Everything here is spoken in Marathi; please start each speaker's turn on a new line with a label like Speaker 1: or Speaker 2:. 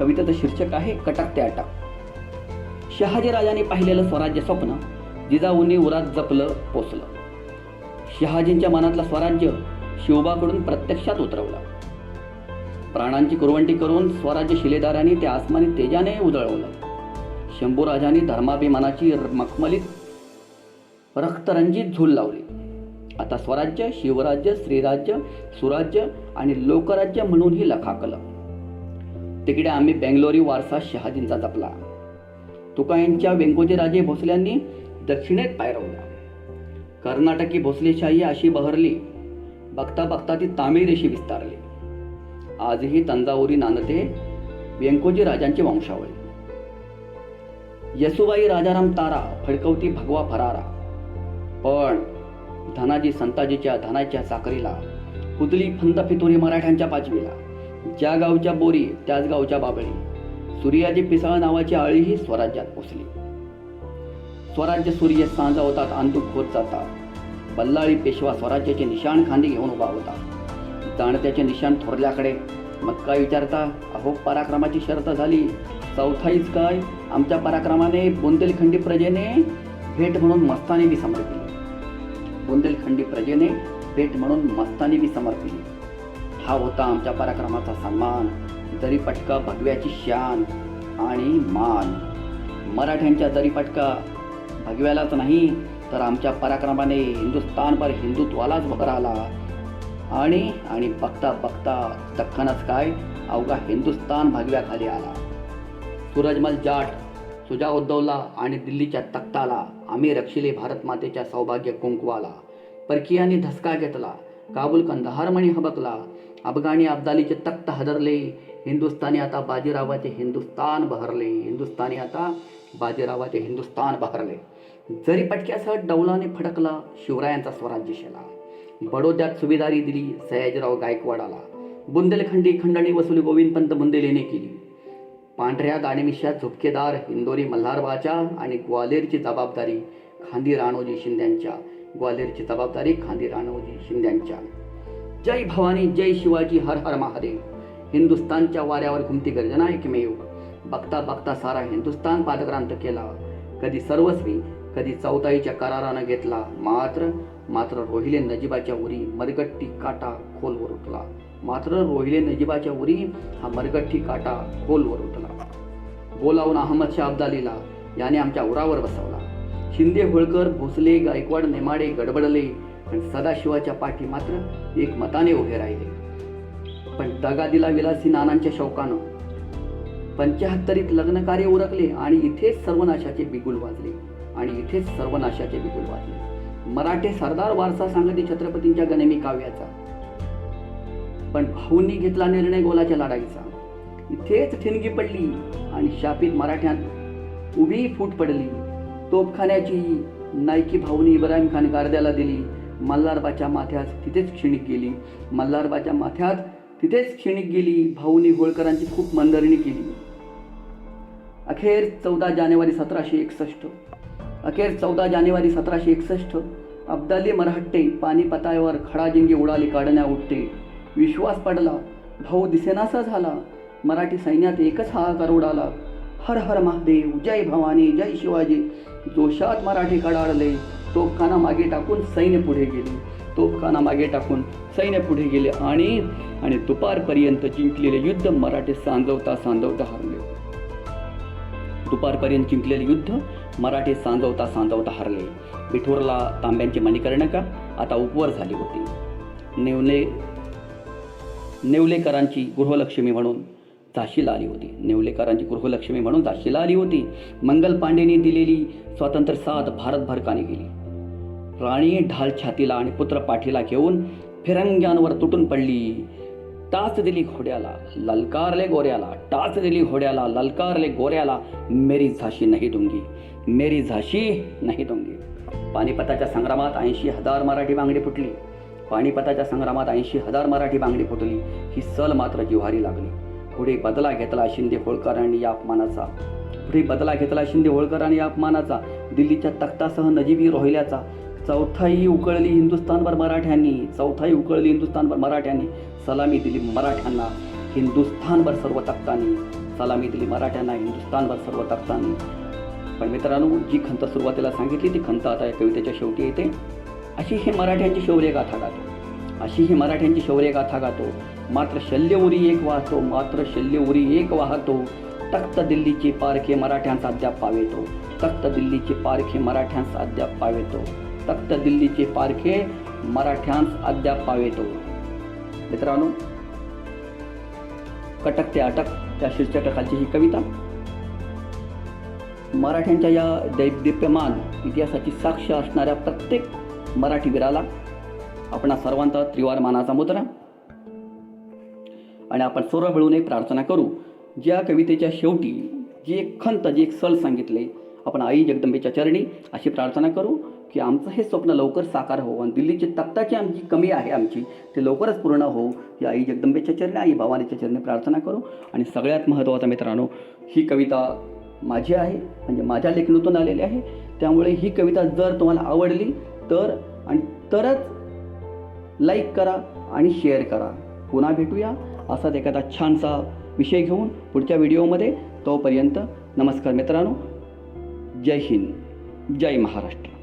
Speaker 1: कवितेचं शीर्षक आहे कटक ते अटक. शहाजी पाहिलेलं स्वराज्य स्वप्न जिजाऊंनी उरात जपलं पोचलं शहाजींच्या मनातलं स्वराज्य शिवबाकडून प्रत्यक्षात उतरवलं. प्राणांची कुरवंटी करून स्वराज्य शिलेदारांनी त्या आसमानी तेजाने उजळवलं. शंभूराजाने धर्माभिमानाची मखमलीत रक्तरंजित झूल लावली. आता स्वराज्य शिवराज्य श्रीराज्य सुराज्य आणि लोकराज्य म्हणूनही लखाकलं. तिकडे आम्ही बेंगलोरी वारसा शहाजींचा जपला. तुका यांच्या राजे भोसल्यांनी दक्षिणेत पायरवला कर्नाटकी भोसलेशाही अशी बहरली. बघता बघता ती तामिळ देशी विस्तारली. आजही तंजावरी नांदते व्यंकोजी राजांचे वंशावळी. यसुबाई राजाराम तारा फडकवती भगवा फरारा. पण धनाजी संताजीच्या धनाच्या साखरीला कुदली फंद फितुरी मराठ्यांच्या पाचवीला. ज्या गावच्या बोरी त्याच गावच्या बाबळी सूर्याची पिसाळ नावाची आळीही स्वराज्यात पोचली. स्वराज्य सूर्य सांजवतात अंतुक होत जातात. बल्लाळी पेशवा स्वराज्याचे निशाण खांदी घेऊन उभा होता. जाणत्याचे निशाण थोरल्याकडे. मग काय विचारता अहो पराक्रमाची शर्त झाली. चौथाईच काय? आमच्या पराक्रमाने बुंदेलखंडी प्रजेने भेट म्हणून मस्तानी बी समर्पिली. बुंदेलखंडी प्रजेने भेट म्हणून मस्तानी बी समर्पिली. हा होता आमच्या पराक्रमाचा सन्मान. दरीपटका भगव्याची शान आणि मान. मराठ्यांच्या दरीपटका भगव्यालाच नाही तर आमच्या पराक्रमाने हिंदुस्थानभर हिंदुत्वालाच भर आला आणि आणि बघता बघता दख्खनच काय अवघा हिंदुस्थान भगव्याखाली आला. सूरजमल जाट सुजा उद्धवला आणि दिल्लीच्या तख्ताला आम्ही रक्षिले भारत मातेच्या सौभाग्य कुंकवाला. परकीयांनी धसका घेतला काबूल कंदहार म्हणी हबकला अफगाणी अब्दालीचे तख्त हदरले हिंदुस्थानी आता बाजीरावाचे हिंदुस्थान बहरले हिंदुस्थानी आता बाजीरावाचे हिंदुस्थान बहरले. जरी पटक्यासह डौलाने फडकला शिवरायांचा स्वराज्य शेला. बडोद्यात सुभेदारी दिली सयाजीराव गायकवाडाला. बुंदेलखंडी खंडणी वसुली गोविंदपंत बुंदेलेने केली. पांढऱ्या दाणेमिशा झुपकेदार इंदोरी मल्हारबाच्या आणि ग्वालेरची जबाबदारी खांदी राणोजी शिंद्यांच्या. ग्वालेरची जबाबदारी खांदी राणोजी शिंद्यांच्या. जय भवानी जय शिवाजी हर हर महादेव. हिंदुस्थानच्या वाऱ्यावर घुमती गर्जना एकमेव. बघता बघता सारा हिंदुस्थान पादक्रांत केला. कधी सर्वस्वी कधी चौथाईच्या करारानं घेतला. मात्र मात्र रोहिले नजीबाच्या उरी मरगट्टी काटा खोलवर उठला. मात्र रोहिले नजीबाच्या उरी हा मरगट्टी काटा खोलवर उठला. बोलावून अहमद शाह अब्दालीला याने आमच्या उरावर बसवला. शिंदे होळकर भोसले गायकवाड नेमाडे गडबडले. पण सदाशिवाच्या पाठी मात्र एक मताने उभे राहिले. पण दगा दिला विलासी नानांच्या शौकानं. पंच्याहत्तरीत लग्नकार्य उरकले आणि इथेच सर्वनाशाचे बिगुल वाजले. आणि इथेच सर्वनाशाचे बिगुल वाजले. मराठे सरदार वारसा सांगते छत्रपतींच्या गणेमी काव्याचा. पण भाऊंनी घेतला निर्णय गोलाच्या लढाईचा. इथेच ठिणगी पडली आणि शापित मराठ्यात उभी फूट पडली. तोपखान्याची नायकी भाऊनी इब्राहिम खान गारद्याला दिली. मल्हारबाच्या माथ्यात तिथेच क्षणिक गेली. मल्हारबाच्या माथ्यात तिथेच क्षणिक गेली. भाऊनी होळकरांची खूप मंदरणी केली. अखेर चौदा जानेवारी सतराशे एकसष्ट. अखेर चौदा जानेवारी सतराशे एकसष्ट. अब्दाली मराठे पानिपतावर खडाजिंगी उडाली काढण्या उठते. विश्वास पडला. भाऊ दिसेनासा झाला. मराठी सैन्यात एकच हाहाकार उडाला. हर हर महादेव जय भवानी जय शिवाजी. जोशात मराठी कडाडले. तोफखाना मागे टाकून सैन्य पुढे गेले. तोफखाना मागे टाकून सैन्य पुढे गेले आणि आणि दुपारपर्यंत जिंकलेले युद्ध मराठी सांजवता सांजवता हरले. दुपारपर्यंत जिंकलेले युद्ध मराठे सांजवता सांजवता हरले. पिठोरला तांब्यांची मणिकर्णिका आता उपवर झाली होती. नेवले नेवलेकरांची गृहलक्ष्मी म्हणून झाशीला आली होती. नेवलेकरांची गृहलक्ष्मी म्हणून झाशीला आली होती. मंगल पांडेने दिलेली स्वातंत्र्य साथ भारतभरकाने गेली. राणी ढाल छातीला आणि पुत्र पाठीला घेऊन फिरंग्यांवर तुटून पडली. टाच दिली घोड्याला ललकारले गोऱ्याला टाच दिली घोड्याला ललकारले गोऱ्याला मेरी झाशी नाही दुंगी मेरी झाशी नाही दुंगी. पानिपताच्या संग्रामात ऐंशी हजार मराठी बांगडी फुटली. पानिपताच्या संग्रामात ऐंशी हजार मराठी बांगडी फुटली. ही सल मात्र जिव्हारी लागली. पुढे बदला घेतला शिंदे होळकरांनी या अपमानाचा. पुढे बदला घेतला शिंदे होळकरांनी या अपमानाचा. दिल्लीच्या तख्तासह नजीबी रोहिल्याचा. चौथाई उकळली हिंदुस्थानभर मराठ्यांनी चौथाई उकळली हिंदुस्थानभर मराठ्यांनी सलामी दिली मराठ्यांना हिंदुस्थानभर सर्व तख्तांनी सलामी दिली मराठ्यांना हिंदुस्थानभर सर्व तख्तांनी पण मित्रांनो जी खंत सुरुवातीला सांगितली ती खंत आता या कवितेच्या शेवटी येते. अशी ही मराठ्यांची शौर्य गाथा गातो. अशी ही मराठ्यांची शौर्य गाथा गातो. मात्र शल्य उरी एक वाहतो मात्र शल्य उरी एक वाहतो. तख्त दिल्लीची पारखे मराठ्यांचा अद्याप पावेतो. तख्त दिल्लीची पारखे मराठ्यांचा अद्याप पावेतो. तख्त दिल्लीचे पारखे मराठ्यांस अद्याप पावेतो मित्रांनो कटक ते अटक त्या शीर्षकाखालची ही कविता. मराठ्यांच्या या दैदिप्यमान इतिहासाची साक्ष असणाऱ्या प्रत्येक मराठी वीराला आपणा सर्वांचा त्रिवार मानाचा मुद्रा. आणि आपण सर्व मिळून एक प्रार्थना करू ज्या कवितेच्या शेवटी जी एक खंत जी एक सल सांगितले आपण आई जगदंबेच्या चरणी अशी प्रार्थना करू. की आमचं हे स्वप्न लवकर साकार हो आणि दिल्लीची तक्ताची आमची कमी आहे आमची ते लवकरच पूर्ण हो ही आई जगदंबेच्या चरणी आई भवानीच्या चरणी प्रार्थना करू. आणि सगळ्यात महत्त्वाचा मित्रांनो ही कविता माझी आहे म्हणजे माझ्या लेखनातून आलेली आहे. त्यामुळे ही कविता जर तुम्हाला आवडली तर आणि तरच लाईक करा आणि शेअर करा. पुन्हा भेटूया. असाच एखादा छानसा विषय घेऊन पुढच्या व्हिडिओमध्ये. तोपर्यंत नमस्कार मित्रांनो. जय हिंद. जय महाराष्ट्र.